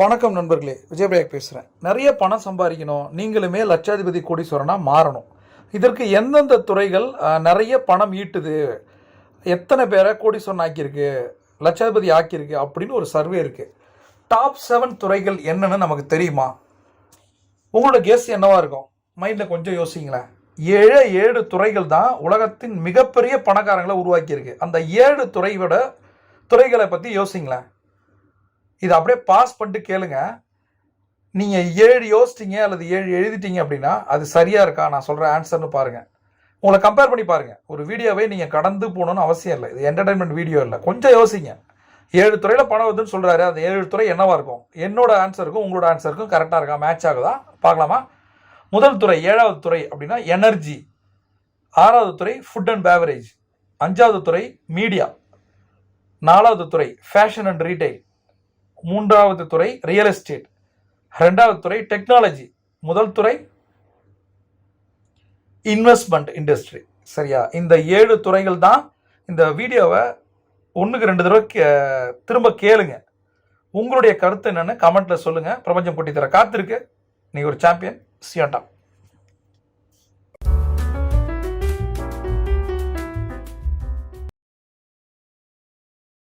வணக்கம் நண்பர்களே விஜயபிரயாக் பேசுகிறேன் நிறைய பணம் சம்பாதிக்கணும் நீங்களுமே லட்சாதிபதி கோடீஸ்வரனாக மாறணும். இதற்கு எந்தெந்த துறைகள் நிறைய பணம் ஈட்டுது எத்தனை பேரை கோடீஸ்வரன் ஆக்கியிருக்கு லட்சாதிபதி ஆக்கியிருக்கு அப்படின்னு ஒரு சர்வே இருக்குது டாப் செவன் துறைகள் என்னன்னு நமக்கு தெரியுமா? உங்களோட கெஸ் என்னவாக இருக்கும்? மைண்டில் கொஞ்சம் யோசிங்களேன். ஏழு ஏழு துறைகள் தான் உலகத்தின் மிகப்பெரிய பணக்காரங்களை உருவாக்கியிருக்கு. அந்த ஏழு துறையோட துறைகளை பற்றி யோசிங்களேன். இதை அப்படியே பாஸ் பண்ணிட்டு கேளுங்க. நீங்கள் ஏழு யோசிச்சிங்க அல்லது ஏழு எழுதிட்டீங்க அப்படின்னா அது சரியாக இருக்கா? நான் சொல்கிற ஆன்சர்னு பாருங்கள் உங்களை கம்பேர் பண்ணி பாருங்கள் ஒரு வீடியோவை நீங்கள் கடந்து போகணுன்னு அவசியம் இல்லை. இது என்டர்டைன்மெண்ட் வீடியோ இல்லை. கொஞ்சம் யோசிங்க. ஏழு துறையில் பணம் வருதுன்னு சொல்கிறாரு அந்த ஏழு துறை என்னவாக இருக்கும்? என்னோட ஆன்சருக்கும் உங்களோட ஆன்சருக்கும் கரெக்டாக இருக்கா? மேட்ச் ஆகுதா? பார்க்கலாமா? முதல் துறை ஏழாவது துறை அப்படின்னா எனர்ஜி ஆறாவது துறை ஃபுட் அண்ட் பேவரேஜ் அஞ்சாவது துறை மீடியா நாலாவது துறை ஃபேஷன் அண்ட் ரீட்டைல் மூன்றாவது துறை ரியல் எஸ்டேட் ரெண்டாவது துறை டெக்னாலஜி முதல் துறை இன்வெஸ்ட்மெண்ட் இண்டஸ்ட்ரி சரியா? இந்த ஏழு துறைகள் தான் இந்த வீடியோவை ஒன்றுக்கு ரெண்டு தடவை கே- திரும்ப கேளுங்க. உங்களுடைய கருத்து என்னன்னு கமெண்ட்டில் சொல்லுங்கள் பிரபஞ்சம் போட்டி தர காத்திருக்கு. நீ ஒரு சாம்பியன் சியாண்டா